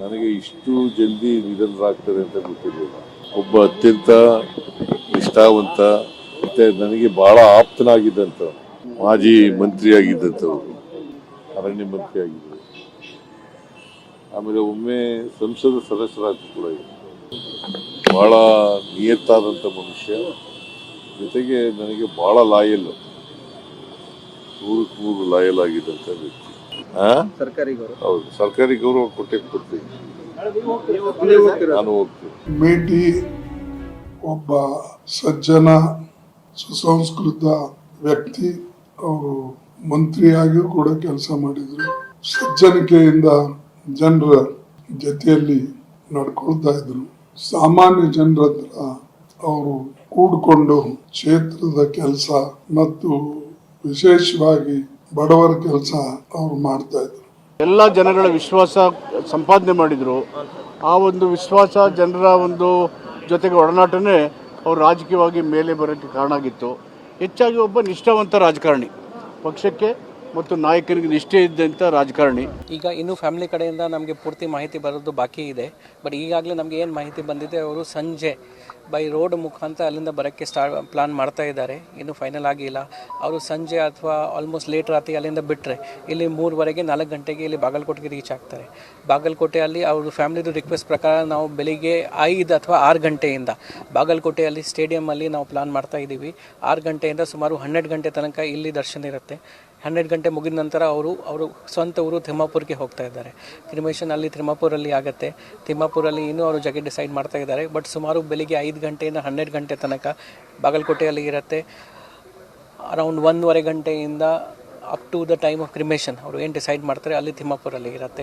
ನನಗೆ ಇಷ್ಟು ಜಲ್ದಿ ನಿಧನರಾಗ್ತದೆ ಅಂತ ಗೊತ್ತಿರಲಿಲ್ಲ. ಒಬ್ಬ ಅತ್ಯಂತ ನಿಷ್ಠಾವಂತ ಮತ್ತೆ ನನಗೆ ಬಹಳ ಆಪ್ತನಾಗಿದ್ದಂತ ಮಾಜಿ ಮಂತ್ರಿ ಆಗಿದ್ದಂಥವ್ರು ಅರಣ್ಯ ಮಂತ್ರಿ ಆಗಿದ್ದರು ಆಮೇಲೆ ಒಮ್ಮೆ ಸಂಸದ ಸದಸ್ಯರಾಗಿ ಕೂಡ. ಬಹಳ ನಿಯತ್ತಾದಂಥ ಮನುಷ್ಯ. ಜೊತೆಗೆ ನನಗೆ ಬಹಳ ಲಾಯಲ್ ನೂರಕ್ಕೆ ನೂರು ಲಾಯಲ್ ಆಗಿದ್ದಂಥ ವ್ಯಕ್ತಿ. ಹೌದು ಸರ್ಕಾರಿ ಗೌರವ ಕೊಟ್ಟೆ ಹೋಗ್ತೀರಾ? ನಾನು ಹೋಗ್ತೀನಿ. ಭೇಟಿ ಒಬ್ಬ ಸಜ್ಜನ ಸುಸಂಸ್ಕೃತ ವ್ಯಕ್ತಿ ಅವರು ಮಂತ್ರಿಯಾಗಿಯೂ ಕೂಡ ಕೆಲಸ ಮಾಡಿದ್ರು. ಸಜ್ಜನಿಕೆಯಿಂದ ಜನರ ಜೊತೆಯಲ್ಲಿ ನಡ್ಕೊಳ್ತಾ ಇದ್ರು. ಸಾಮಾನ್ಯ ಜನರ ಹತ್ರ ಅವರು ಕೂಡಿಕೊಂಡು ಕ್ಷೇತ್ರದ ಕೆಲಸ ಮತ್ತು ವಿಶೇಷವಾಗಿ ಬಡವರ ಕೆಲಸ ಅವರು ಮಾಡ್ತಾ ಇದ್ರು. ಎಲ್ಲ ಜನಗಳ ವಿಶ್ವಾಸ ಸಂಪಾದನೆ ಮಾಡಿದರು. ಆ ಒಂದು ವಿಶ್ವಾಸ ಜನರ ಒಂದು ಜೊತೆಗೆ ಒಡನಾಟನೇ ಅವರು ರಾಜಕೀಯವಾಗಿ ಮೇಲೆ ಬರೋಕ್ಕೆ ಕಾರಣ ಆಗಿತ್ತು. ಹೆಚ್ಚಾಗಿ ಒಬ್ಬ ನಿಷ್ಠಾವಂತ ರಾಜಕಾರಣಿ. ಪಕ್ಷಕ್ಕೆ ಮತ್ತು ನಾಯಕನಿಗೆ ನಿಷ್ಠೆ ಇದ್ದಂಥ ರಾಜಕಾರಣಿ. ಈಗ ಇನ್ನು ಫ್ಯಾಮಿಲಿ ಕಡೆಯಿಂದ ನಮಗೆ ಪೂರ್ತಿ ಮಾಹಿತಿ ಬರೋದು ಬಾಕಿ ಇದೆ. ಬಟ್ ಈಗಾಗಲೇ ನಮಗೆ ಏನು ಮಾಹಿತಿ ಬಂದಿದೆ ಅವರು ಸಂಜೆ ಬೈ ರೋಡ್ ಮುಖಾಂತರ ಅಲ್ಲಿಂದ ಬರೋಕ್ಕೆ ಸ್ಟಾರ್ಟ್ ಪ್ಲಾನ್ ಮಾಡ್ತಾ ಇದ್ದಾರೆ. ಇನ್ನೂ ಫೈನಲ್ ಆಗಿಲ್ಲ. ಅವರು ಸಂಜೆ ಅಥವಾ ಆಲ್ಮೋಸ್ಟ್ ಲೇಟ್ ರಾತ್ರಿ ಅಲ್ಲಿಂದ ಬಿಟ್ಟರೆ ಇಲ್ಲಿ ಮೂರುವರೆಗೆ ನಾಲ್ಕು ಗಂಟೆಗೆ ಇಲ್ಲಿ ಬಾಗಲಕೋಟೆಗೆ ರೀಚ್ ಆಗ್ತಾರೆ. ಬಾಗಲಕೋಟೆಯಲ್ಲಿ ಅವರು ಫ್ಯಾಮಿಲಿದು ರಿಕ್ವೆಸ್ಟ್ ಪ್ರಕಾರ ನಾವು ಬೆಳಿಗ್ಗೆ ಐದು ಅಥವಾ ಆರು ಗಂಟೆಯಿಂದ ಬಾಗಲಕೋಟೆಯಲ್ಲಿ ಸ್ಟೇಡಿಯಮಲ್ಲಿ ನಾವು ಪ್ಲಾನ್ ಮಾಡ್ತಾ ಇದ್ದೀವಿ. ಆರು ಗಂಟೆಯಿಂದ ಸುಮಾರು ಹನ್ನೆರಡು ಗಂಟೆ ತನಕ ಇಲ್ಲಿ ದರ್ಶನ ಇರುತ್ತೆ. ಹನ್ನೆರಡು ಗಂಟೆ ಮುಗಿದ ನಂತರ ಅವರು ಅವರು ಸ್ವಂತ ಊರು ತಿಮ್ಮಾಪುರ್ಗೆ ಹೋಗ್ತಾ ಇದ್ದಾರೆ. ಕ್ರಿಮೇಷನ್ ಅಲ್ಲಿ ತಿಮ್ಮಾಪುರಲ್ಲಿ ಆಗುತ್ತೆ. ತಿಮ್ಮಾಪುರಲ್ಲಿ ಇನ್ನೂ ಅವರು ಜಗೆ ಡಿಸೈಡ್ ಮಾಡ್ತಾ ಇದ್ದಾರೆ. ಬಟ್ ಸುಮಾರು ಬೆಳಿಗ್ಗೆ ಐದು ಗಂಟೆಯಿಂದ ಹನ್ನೆರಡು ಗಂಟೆ ತನಕ ಬಾಗಲಕೋಟೆಯಲ್ಲಿ ಇರುತ್ತೆ. ಅರೌಂಡ್ ಒಂದೂವರೆ ಗಂಟೆಯಿಂದ up to the time of cremation ಅವರು ಏನು ಡಿಸೈಡ್ ಮಾಡ್ತಾರೆ ಅಲ್ಲಿ ತಿಮ್ಮಾಪುರಲ್ಲಿ ಇರುತ್ತೆ.